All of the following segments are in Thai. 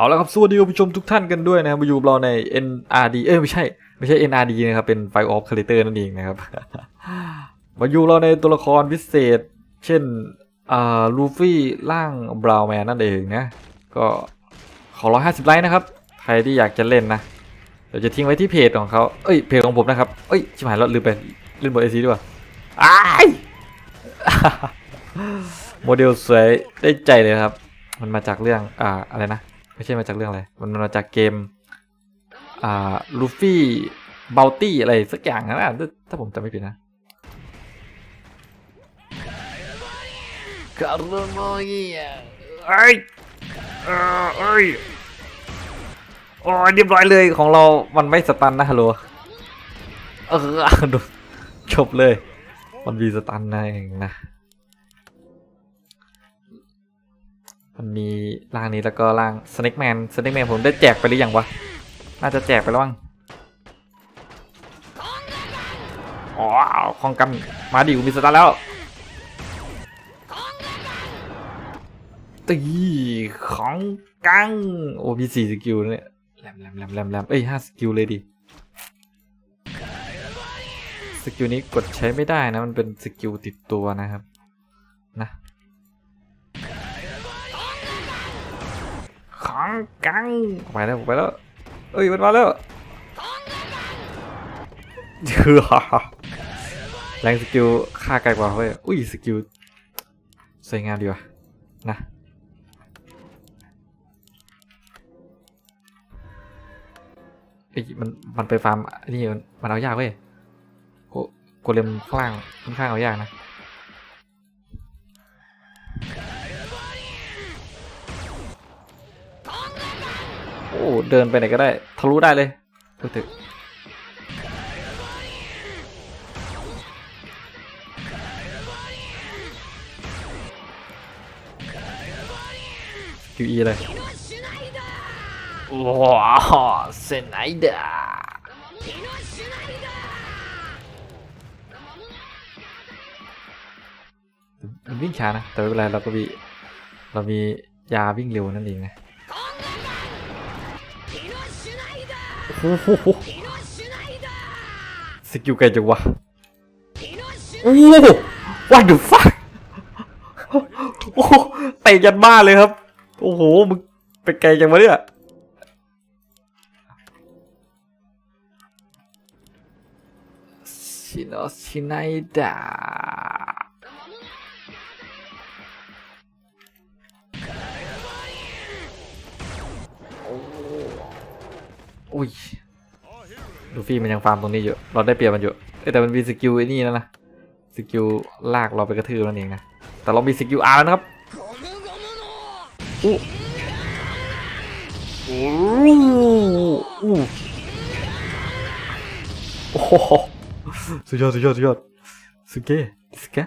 เอาละครับสวัสดีคุณผู้ชมทุกท่านกันด้วยนะครับมาอยู่เราใน NRD เอ้ยไม่ใช่ไม่ใช่ NRD นะครับ เป็น Fire of Creator นั่นเองนะครับ มาอยู่เราในตัวละครพิเศษ เช่นอ่าลูฟี่ร่างบราวแมนนั่นเองนะ ก็ขอร้อยห้าสิบไลค์นะครับ ใครที่อยากจะเล่นนะ เดี๋ยวจะทิ้งไว้ที่เพจของเขาเอ้ยเพจของผมนะครับ เอ้ยชิบหายแล้วลืมไปเล่นบทไอซีด้วยอ้ายโมเดลสวยได้ใจเลยครับ มันมาจากเรื่องอ่าอะไรนะ ไม่ใช่มาจากเรื่องอะไร มันมาจากเกม อ่า ลูฟี่เบลตี้อะไรสักอย่างนะถ้าถ้าผมจำไม่ผิดนะคาร์โมยเอ้ยเอ้ยเอ้ยโอ้ยเรียบร้อยเลยของเรา มันไม่สตันนะฮัลโหล เออดูจบเลย มันมีสตันนะเองนะ มันมีร่างนี้แล้วก็ร่างสเน็กแมนสเน็กแมนผมได้แจกไปหรือยังวะ น่าจะแจกไปแล้วมั้งอ๋อของกันมาดิกูมีสตาร์แล้วตีของกังโอ้มีสี่สกิลเนี่ยแรมแรมแรมแรมแรมเอ้ยห้าสกิลเลยดิสกิลนี้กดใช้ไม่ได้นะ มันเป็นสกิลติดตัวนะครับ นะ กังไปแล้วไปแล้ว เอ้ยมันมาแล้วเฮือแรงสกิลค่าไกลกว่าเว้ย อุ้ยสกิลสวยงามดีว่ะนะเอ้มันมันไปฟาร์มนี่มันเอายากเว้ยโกโกเลมข้างล่างค่อนข้างเอายากนะ อ้เดินไปไหนก็ได้ ทะลุได้เลยพูดถึงคิวอีเลยว้าวเซนไอเดอมันวิ่งช้านะ แต่ไม่เป็นไรเราก็มี เรามียาวิ่งเร็วนั่นเองนะ สกิลไกลจังวะโอ้ว่าดูฟักโอ้เตะยันบ้านเลยครับ โอ้โห มึงไปไกลจังวะเนี่ยชิโนชิไนดา อุ้ยลูฟี่มันยังฟาร์มตรงนี้อยู่ เราได้เปรียบมันอยู่เอ้แต่มันมีสกิลไอ้นี่แล้วนะ สกิลลากเราไปกระทืบนั่นเองนะ แต่เรามีสกิลอาร์แล้วนะครับอู้อู้โอ้โหสุดยอดสุดยอดสุดยอดสุดเก้สุดเก้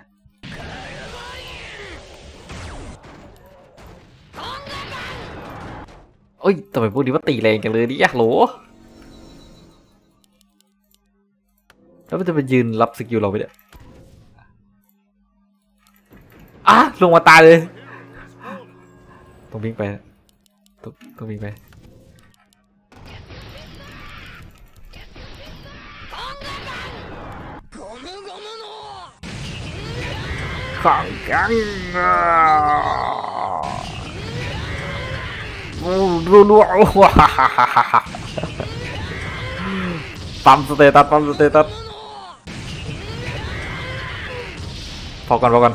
เอ้ยทำไมพวกนี้ว่าตีแรงจังเลยดิยะโหลแล้วมันจะไปยืนรับสกิลเราไปเนี่ยอะลงมาตายเลยต้องวิ่งไปต้องต้องวิ่งไปขังกังอะ โอ้รัวรัวๆโอ้ฮ่าฮ่าฮ่าฮ่าฮ่าปั๊มสเตตัสปั๊มสเตตัสพอก่อนพอก่อน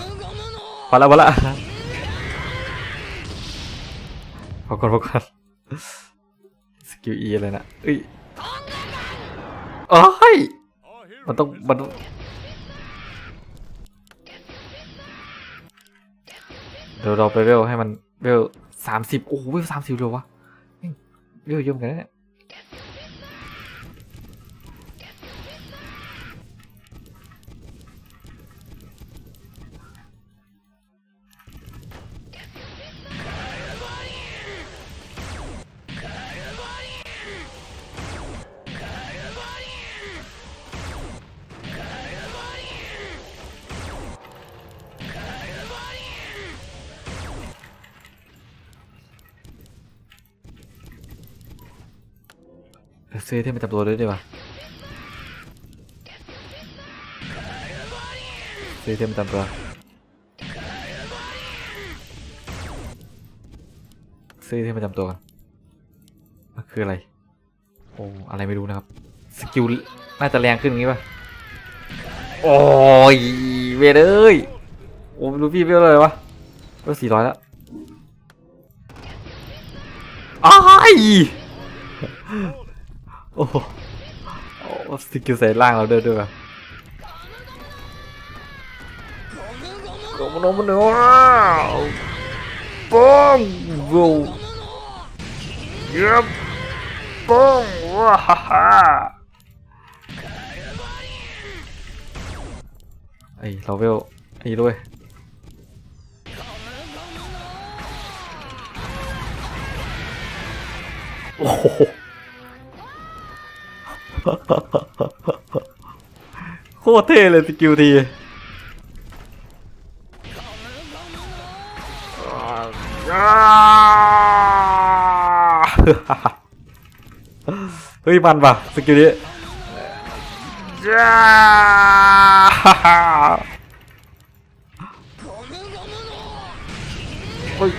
พอแล้วพอแล้วพอก่อนพอก่อนสกิลอีอะไรนะเอ้ยเอ้ยมันต้องมันต้องเดี๋ยวเราไปเวลให้มันเวล สามสิบโอ้โหเวลสามสิบเลยวะเฮ้ยเวลเยอะเหมือนกันเนี่ย ซื้อที่มันจำตัวด้วยดีกว่าซื้อที่มันจำตัวซื้อที่มันจำตัวกันมันคืออะไรโอ้อะไรไม่รู้นะครับสกิลน่าจะแรงขึ้นงี้ป่ะโอ้ยเวเอ้ยโอ้รู้พี่เวลอะไรวะเวลสี่ร้อยแล้วอ้าย โอ้โหสกิลใส่ล่างเราเดินด้วยป่ะโอ้โหมันเนื้อป้องโว้เย็บป้องว้าฮ่าฮ่าไอ้เราเวลไอ้ด้วยโอ้โห โคตรเท่เลยสกิลทีเฮ้ยมันป่ะสกิลนี้เฮ้ย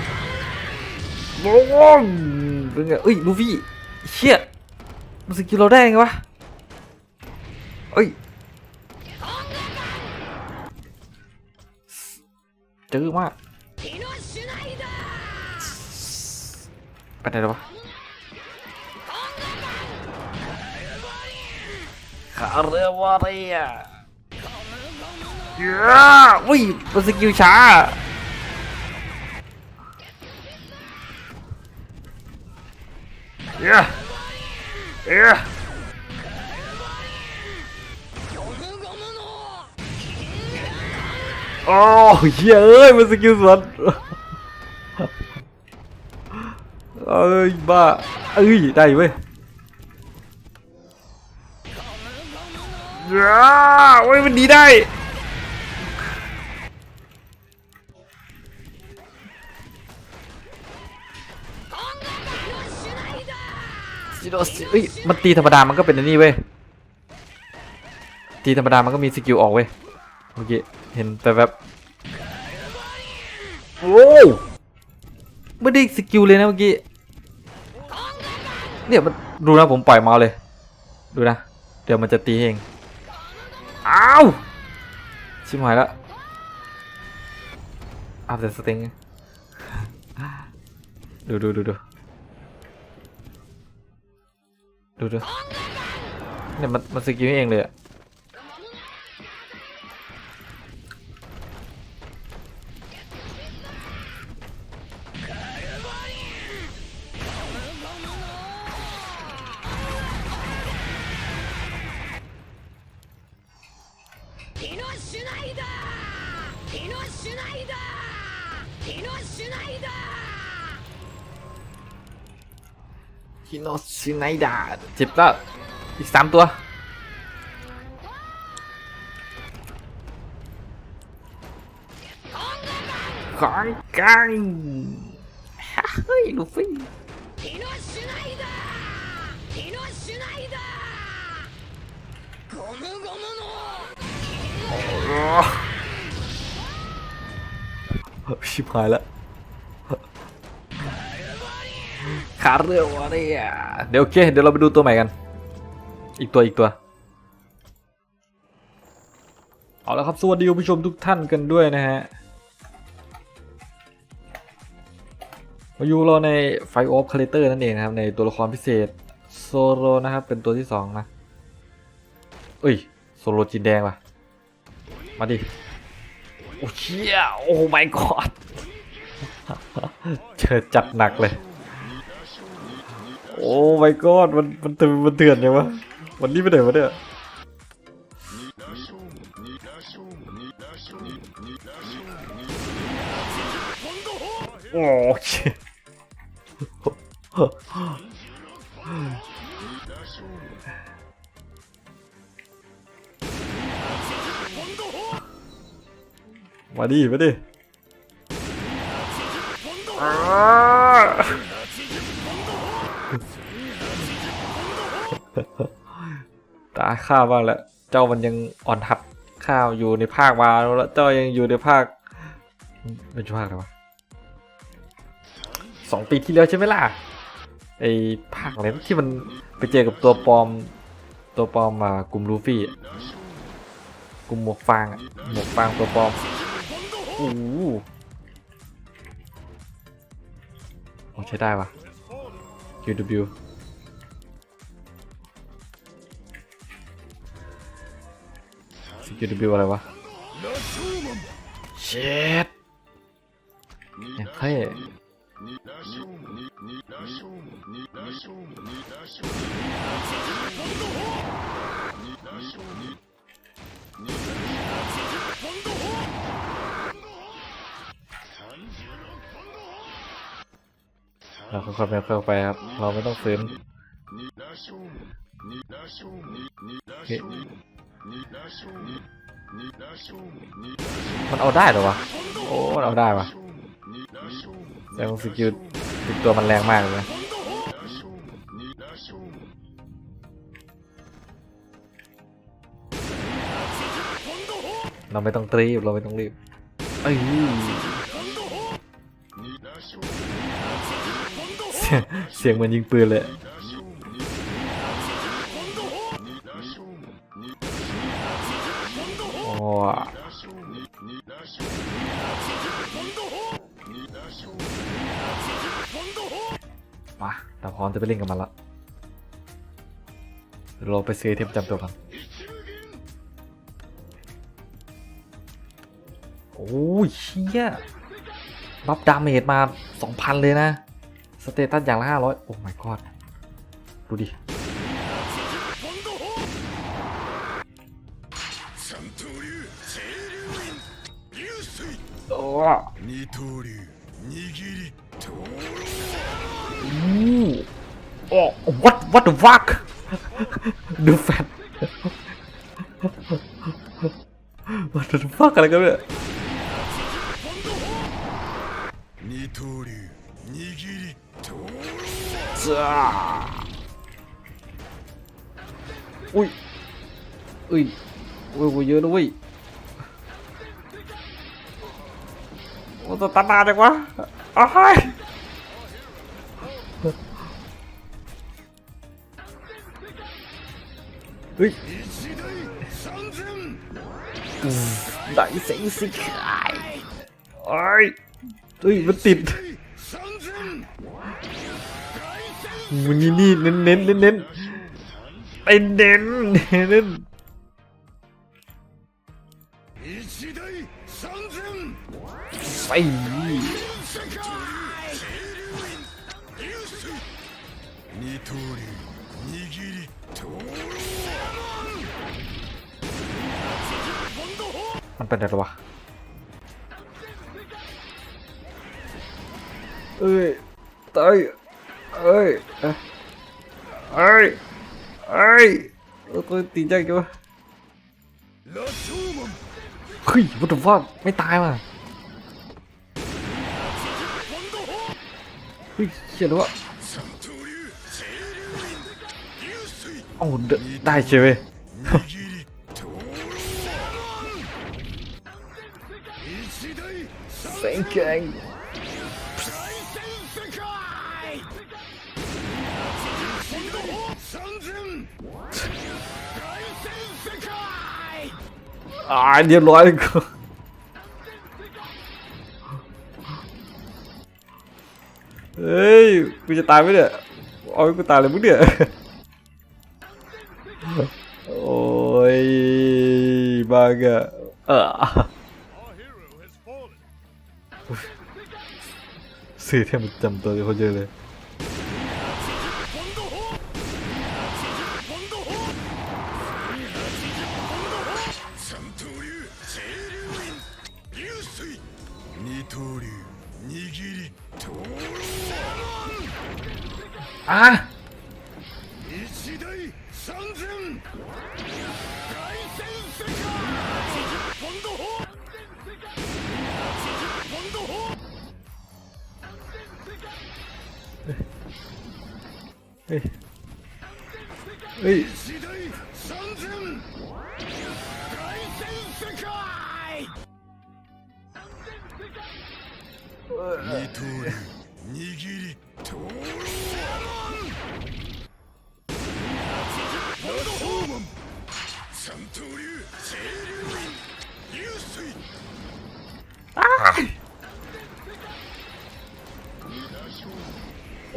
โอ้โหเป็นไงเอ้ยลูฟี่เชี่ยมันสกิลเราได้ไงวะ เอ้ยเจอมากไปไหนแล้ววะขาเรือวาเรียเย้อุ้ยมันสกิลช้าเย้เย้ โอ้ยเย้ยมันสกิลสวนเอ้ยบ้าเอ้ยได้เว้ยย้าเว้ยมันดีได้ซิโดซิเอ้ยมันตีธรรมดามันก็เป็นอันนี้เว้ยตีธรรมดามันก็มีสกิลออกเว้ยเมื่อกี้ เห็นแต่แบบโอ้ไม่ได้สกิลเลยนะเมื่อกี้ เนี่ยมันดูนะผมปล่อยเมาส์เลย ดูนะ เดี๋ยวมันจะตีเองอ้าวชิบหายแล้วอัพเดตสติงดูดูดูดูดูดูเนี่ยมันมันสกิลเองเลยอะ ฮิโนชิไนดาเจ็บแล้ว อีกสามตัว ของกังเฮ้ยลูฟี่ピノ ชิบหายแล้วขาเรือวะเนี่ยเดี๋ยวโอเค เดี๋ยวเราไปดูตัวใหม่กัน อีกตัวอีกตัว เอาละครับ สวัสดีคุณผู้ชมทุกท่านกันด้วยนะฮะ มาอยู่เราในไฟออฟคาเลเตอร์นั่นเองนะครับ ในตัวละครพิเศษโซโลนะครับ เป็นตัวที่สองนะเอ้ยโซโลจีนแดงว่ะ มาดิ โอ้เชี่ยโอ้ my god เจอจัดหนักเลย โอ้ my god มันมันเถื่อนมันเถื่อนยังวะวันนี้ไปไหนวะเนี่ยโอ้เชี่ย มาดิมาดิอ้าตาข้าวบ้างแล้วเจ้ามันยังอ่อนหัดข้าวอยู่ในภาคมาแล้วเจ้ายังอยู่ในภาคเป็นภาคอะไรวะสองปีที่แล้วใช่ไหมล่ะไอภาคอะไรนะที่มันไปเจอกับตัวปลอม ตัวปลอมมากลุ่มลูฟี่อะกลุ่มหมวกฟางอะหมวกฟางตัวปลอม โอ้โหโอ้ใช้ได้ปะ QW สกิล W อะไรวะเช็ดอย่างเท่ เราค่อยๆไปค่อยๆไปครับ เราไม่ต้องฟื้นโอเคมันเอาได้เหรอวะ โอ้มันเอาได้วะแต่สกิลติดตัวมันแรงมากเลยนะเราไม่ต้องรีบ เราไม่ต้องรีบเอ้ย สียงเสียงเหมือนยิงปืนเลยโอ้มาเราพร้อมจะไปเล่นกับมันละเดี๋ยวเราไปซื้อไอเทมประจำตัวกันโอ้ยเชี่ยบัฟดาเมจมา2,000เลยนะส เตตัสอย่างละ 500 โอ้ my god ดูดิ 三刀流清流院流水 โอ้ 二刀流握りと โอ้ what what the fuck ดูแฟน what the fuck อะไรกันเนี่ย 二刀流握りと จ้า อุ้ยอุ้ยอุ้ยเยอะนะเว้ยโอ้ตัดตาจังวะอ้ายเฮ้ยได้เสียงสิไอ้เฮ้ยมันติด มันนี้นี่เน้นเน้นเน้นเน้นไปเน้นเน้นไปมันเป็นอะไรวะเอ้ยตาย เอ้ยเอ้ยเอ้ยตัวตีจัจังวะเฮ้ยวัตถุว่าไม่ตายว่ะเฮ้ยเขียนว่าโอ้ได้เฉยเซ็งเก่ง อ่าเรียบร้อยเลยกูเฮ้ยกูจะตายไหมเนี่ยเอาให้กูตายเลยมึงเนี่ยโอ้ยบางอะเออสื่อเทมจำตัวเขาเยอะเลย かい。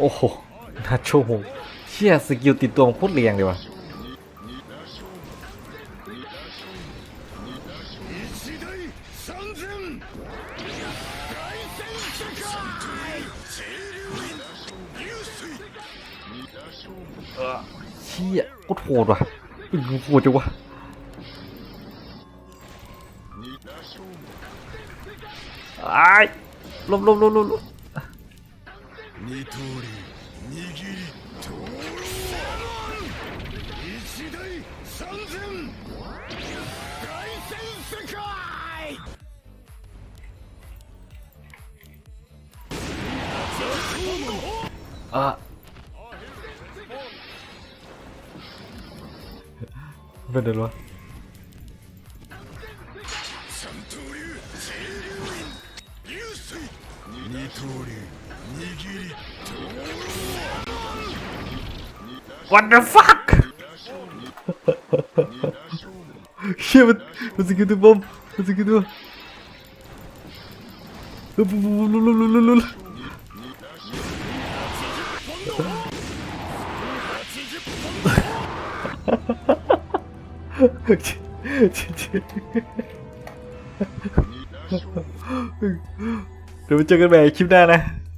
โอ้โหนาโชโหเชี่ยสกิลติดตัวพูดเรียงเลยวะเชี่ยก็โหดว่ะโหดจังวะไอ้ลบลบลบลบ 二刀流握り灯籠一大三千世界あっ三刀流二刀流 What the fuck เชี่ยมันมันสกิลตัวบอมมันสกิลตัวปุ๊บปุ๊บปุ๊บลุลุลุลุลุลุเดี๋ยวไปเจอกันใหม่คลิปหน้านะ